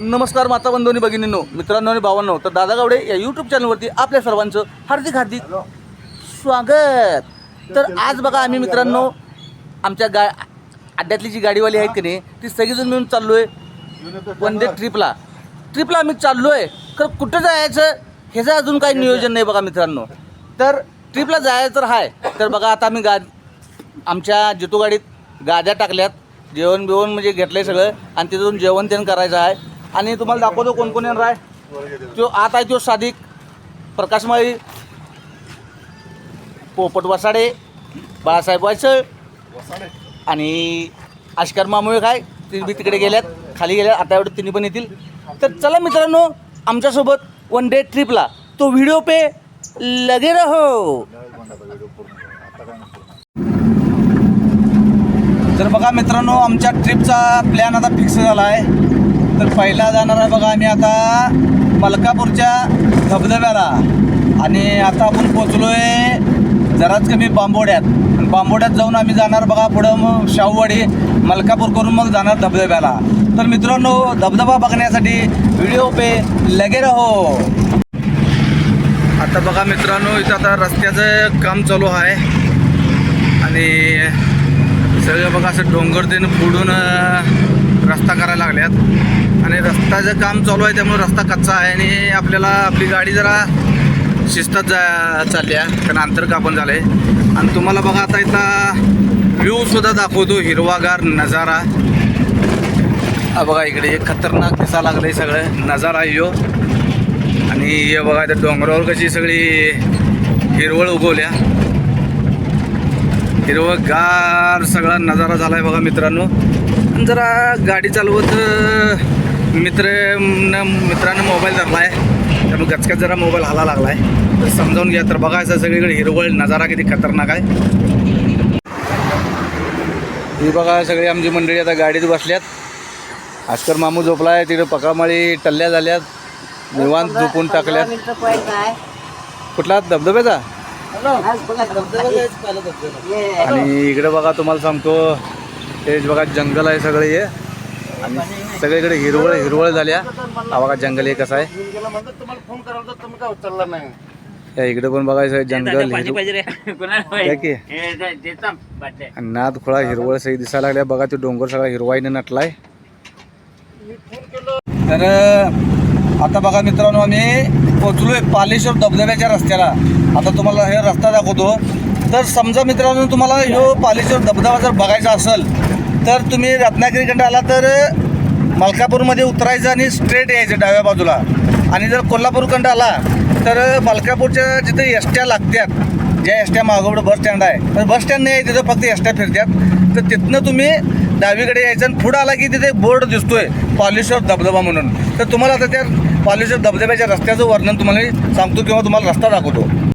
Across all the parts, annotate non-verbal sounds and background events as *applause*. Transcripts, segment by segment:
नमस्कार माता बंधूंनी भगिनींनो मित्रांनो आणि भावांनो. तर दादा गावडे या यूट्यूब चॅनलवरती आपल्या सर्वांचं हार्दिक हार्दिक स्वागत. तर आज बघा आम्ही मित्रांनो आमच्या गा अड्ड्यातली जी गाडीवाली आहेत की नाही ती सगळीजण मिळून चाललो आहे वन डे ट्रिपला ट्रिपला आम्ही चाललो आहे तर कुठं जायचं ह्याचं अजून काही नियोजन नाही बघा मित्रांनो. तर ट्रिपला जायचं तर आहे तर बघा आता आम्ही गा आमच्या जितू गाडीत गाद्या टाकल्यात. जेवण बिवण म्हणजे घेतलंय सगळं. आणि तिथून जेवण त्यानं करायचं आहे. आणि तुम्हाला दाखवतो कोण कोण येणार आहे. तो आत आहे तो साधिक प्रकाशमाई पोपट वसाडे बाळासाहेब वायसळ आणि आश्कर्मामुळे काय ते बी तिकडे गेल्यात खाली गेल्यात आता एवढं तिन्ही पण येतील. तर चला मित्रांनो आमच्यासोबत वन डे ट्रिपला तो व्हिडिओ पे लगे रहो. तर बघा मित्रांनो आमच्या ट्रिपचा प्लॅन आता फिक्स झाला आहे. तर पहिला जाणार आहे बघा आम्ही आता मलकापूरच्या धबधब्याला. आणि आता आपण पोचलो आहे जराच कमी बांबोड्यात. बांबोड्यात जाऊन आम्ही जाणार बघा पुढं मग शाहूवाडी मलकापूर करून मग जाणार धबधब्याला. तर मित्रांनो धबधबा बघण्यासाठी व्हिडिओ पे लगे रहो. आता बघा मित्रांनो इथं आता रस्त्याचं काम चालू आहे. आणि सगळं बघा असं डोंगर देणं फोडून रस्ता करायला लागल्यात. आणि रस्त्याचं काम चालू आहे त्यामुळे रस्ता कच्चा आहे आणि आपल्याला आपली गाडी जरा शिस्तात जा चालली आहे कारण अंतर कापण झालं आहे आणि तुम्हाला बघा आता इथला व्ह्यूसुद्धा दाखवतो हिरवागार नजारा. हा बघा इकडे एक खतरनाक दिसा लागलं आहे सगळं नजारा आहे आणि हे बघा त्या डोंगरावर कशी सगळी हिरवळ उगवल्या. हिरवगार सगळा नजारा झाला आहे बघा मित्रांनो. आणि जरा गाडी चालवत मित्र मित्रानं मोबाईल धरला आहे त्यामुळे गचक्यात जरा मोबाईल हाला लागला आहे तर समजावून घ्या तर बघायचं सगळीकडे हिरवळ नजारा किती खतरनाक आहे. ही बघा सगळी आमची मंडळी आता गाडीत बसल्यात. आस्कर मामू झोपला आहे तिकडे पकामाळी टल्ल्या झाल्यात. निवांत झोपून टाकल्यात. कुठला धबधब्याचा? आणि इकडे बघा तुम्हाला सांगतो ते बघा जंगल आहे सगळे हे. आणि सगळीकडे हिरवळ हिरवळ झाल्या हा बघा जंगल हे कसं आहे. फोन करायला तर तुम्ही काय उचलला नाही या इकडे पण बघायचं जंगल हे नाद खोळा हिरवळ सही दिसायला लागल्या बघा तो डोंगर सगळा हिरवाईने नटलाय. तर आता बघा मित्रांनो आम्ही पोचलोय पालेश्वर धबधब्याच्या रस्त्याला. आता तुम्हाला हे रस्ता दाखवतो. तर समजा मित्रांनो तुम्हाला ह्यो पालेश्वर धबधबा जर बघायचा असेल तर तुम्ही रत्नागिरीकडे आला तर मलकापूरमध्ये उतरायचं आणि स्ट्रेट यायचं डाव्या बाजूला. आणि जर कोल्हापूरकडे आला तर मलकापूरच्या जिथे एसट्या लागतात ज्या एसट्या मागवडं बस स्टँड आहे तर बस स्टँड नाही आहे तिथं फक्त एसट्या फिरतात तर तिथनं तुम्ही डावीकडे यायचं आणि पुढं आला की तिथे बोर्ड दिसतोय पालेश्वर धबधबा म्हणून. तर तुम्हाला आता त्या पालेश्वर धबधब्याच्या रस्त्याचं वर्णन तुम्हाला सांगतो किंवा तुम्हाला रस्ता दाखवतो.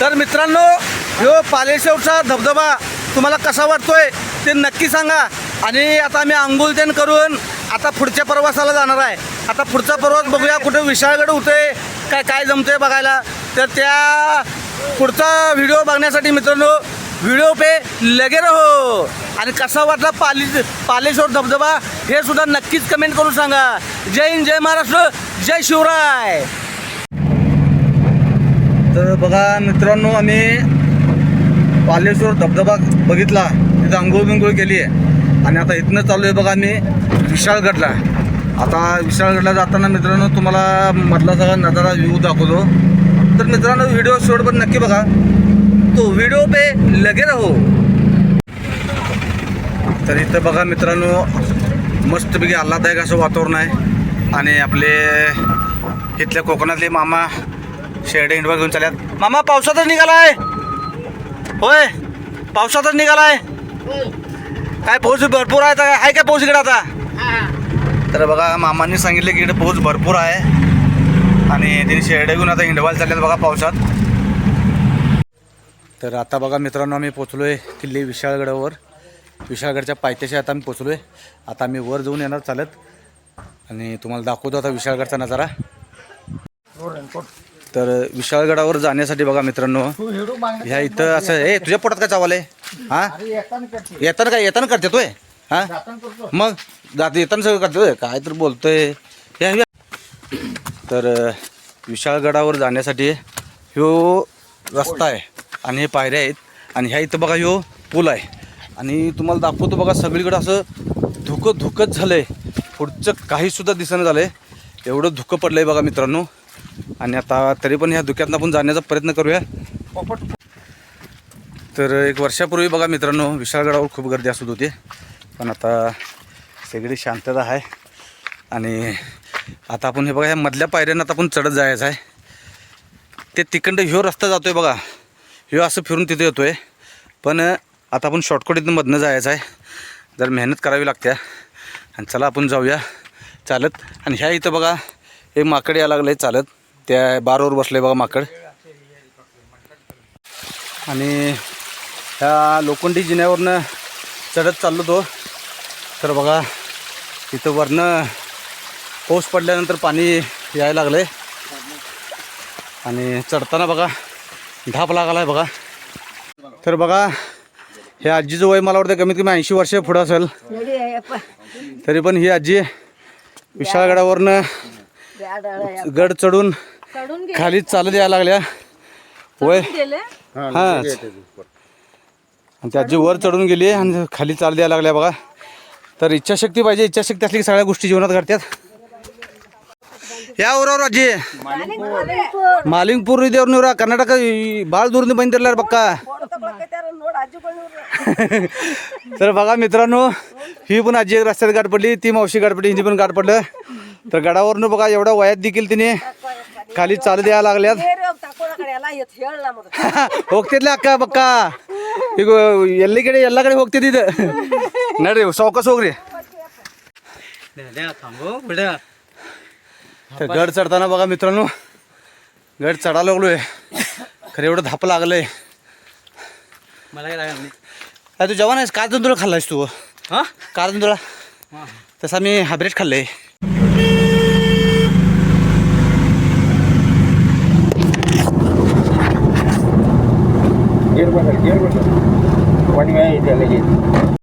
तर मित्रांनो ह्यो पालेश्वरचा धबधबा तुम्हाला कसा वाटतोय ते नक्की सांगा. आणि आता आम्ही आंघोळ देण करून आता पुढच्या प्रवासाला जाणार आहे. आता पुढचा प्रवास बघूया कुठे विशाळगड होते काय काय जमतंय बघायला. तर त्या पुढचा व्हिडिओ बघण्यासाठी मित्रांनो व्हिडिओ पे लगे रहो. आणि कसा वाटला पाली पालेश्वर धबधबा हे सुद्धा नक्कीच कमेंट करून सांगा. जय हिंद जय महाराष्ट्र जय शिवराय. तर बघा मित्रांनो आम्ही पालेश्वर धबधबा बघितला. तिथं आंघोळ बिंघोळ केली आहे. आणि आता इथनं चालू आहे बघा आम्ही विशाळगडला. आता विशाळगडला जाताना मित्रांनो तुम्हाला मधला सगळा नजारा व्ह्यू दाखवतो. तर मित्रांनो व्हिडिओ शेवट नक्की बघा. तो व्हिडिओ पे लगे राहो. तर इथं बघा मित्रांनो मस्तपैकी आल्हाददायक असं वातावरण आहे. आणि आपले इथल्या कोकणातले मामा शेरडे इंडवा घेऊन चालल्यात. मामा पावसातच निघालाय. होय पावसातच निघालाय. काय पाऊस भरपूर आहे आता आहे काय पाऊस इकडे आता? तर बघा मामांनी सांगितलं की इकडे पाऊस भरपूर आहे. आणि त्यांनी शेरडे घेऊन आता इंडवाला चालल्यात बघा पावसात. तर आता बघा मित्रांनो आम्ही पोचलो आहे किल्ले विशाळगडावर. विशाळगडच्या पायथ्याशी आता आम्ही पोचलो आहे आता आम्ही वर जाऊन येणार चालत. आणि तुम्हाला दाखवतो आता विशाळगडचा नजारा. तर विशाळगडावर जाण्यासाठी बघा मित्रांनो. ह्या इथं असं ए तुझ्या पोटात काय चावलं आहे हां येताना काय येताना करते तोय हां? मग जात येताना सगळं करतोय काय तर बोलतोय. तर विशाळगडावर जाण्यासाठी ह्यो रस्ता आहे आणि हे पायऱ्या आहेत. आणि ह्या इथं बघा ह्यो पूल आहे. आणि तुम्हाला दाखवतो बघा सगळीकडं असं धुकं धुकंच झालं आहे पुढचं काहीसुद्धा दिसणं झालं आहे एवढं धुकं पडलं आहे बघा मित्रांनो. आणि आता तरी पण ह्या धुक्यातनं आपण जाण्याचा प्रयत्न करूया. तर एक वर्षापूर्वी बघा मित्रांनो विशाळगडावर खूप गर्दी असत होती. पण आता सगळी शांतता आहे. आणि आता आपण हे बघा ह्या मधल्या पायऱ्यांना आता आपण चढत जायचं आहे. ते तिकडं ह्यो रस्ता जातो आहे बघा. ह्यो असं फिरून तिथे येतो आहे पण आता आपण शॉर्टकट इथून मधनं जायचं आहे. जर मेहनत करावी लागते. आणि चला आपण जाऊया चालत. आणि ह्या इथं बघा हे माकडे यायला लागलं आहे चालत. त्या बारवर बसले बघा माकड. आणि ह्या लोखंडी जिन्यावरनं चढत चाललो तो. तर बघा तिथं वरनं पाऊस पडल्यानंतर पाणी यायला लागलं आहे आणि चढताना बघा धाप लागला आहे बघा. तर बघा हे आजीचं वय मला वाटतं कमीत कमी ऐंशी वर्ष पुढं असेल. तरी पण ही आजी विशाळगडावरनं गड चढून खाली चालत यायला लागल्या. वय. हा आणि त्याची वर चढून गेली आणि खाली चाल द्यायला लागल्या बघा. तर इच्छाशक्ती पाहिजे इच्छाशक्ती असली की सगळ्या गोष्टी जीवनात घडतात. या उरावर आजी. मालिंगपूर देवर निवरा. कर्नाटक बाळ दूर बंदिरला बघा तर बघा मित्रांनो ही पण आजी एक रस्त्यात गाठ पडली ती मावशी गाठ पडली हिंदी पण गाठ पडलं. तर गडावरनं बघा एवढा वयात देखील तिने खाली चालत यायला लागल्यात ಹೋಗ್ತಿದ್ಲ ಅಕ್ಕ *laughs* ಬಕ್ಕ ಈಗ ಎಲ್ಲಿ ಕಡೆ ಎಲ್ಲ ಕಡೆ ಹೋಗ್ತಿದ್ದ ನಡ್ರಿ ಸಾವಕಾಶ ಹೋಗ್ರಿ तर गड चढताना बघा मित्रांनो गड चढायला लागलोय खरं एवढं धाप लागलंय मला काय लागत नाही अरे तू जेवण आहेस काय तुला खाल्लायस तू हा काय तुला तसा मी हायब्रेड खाल्लंय 一点没劲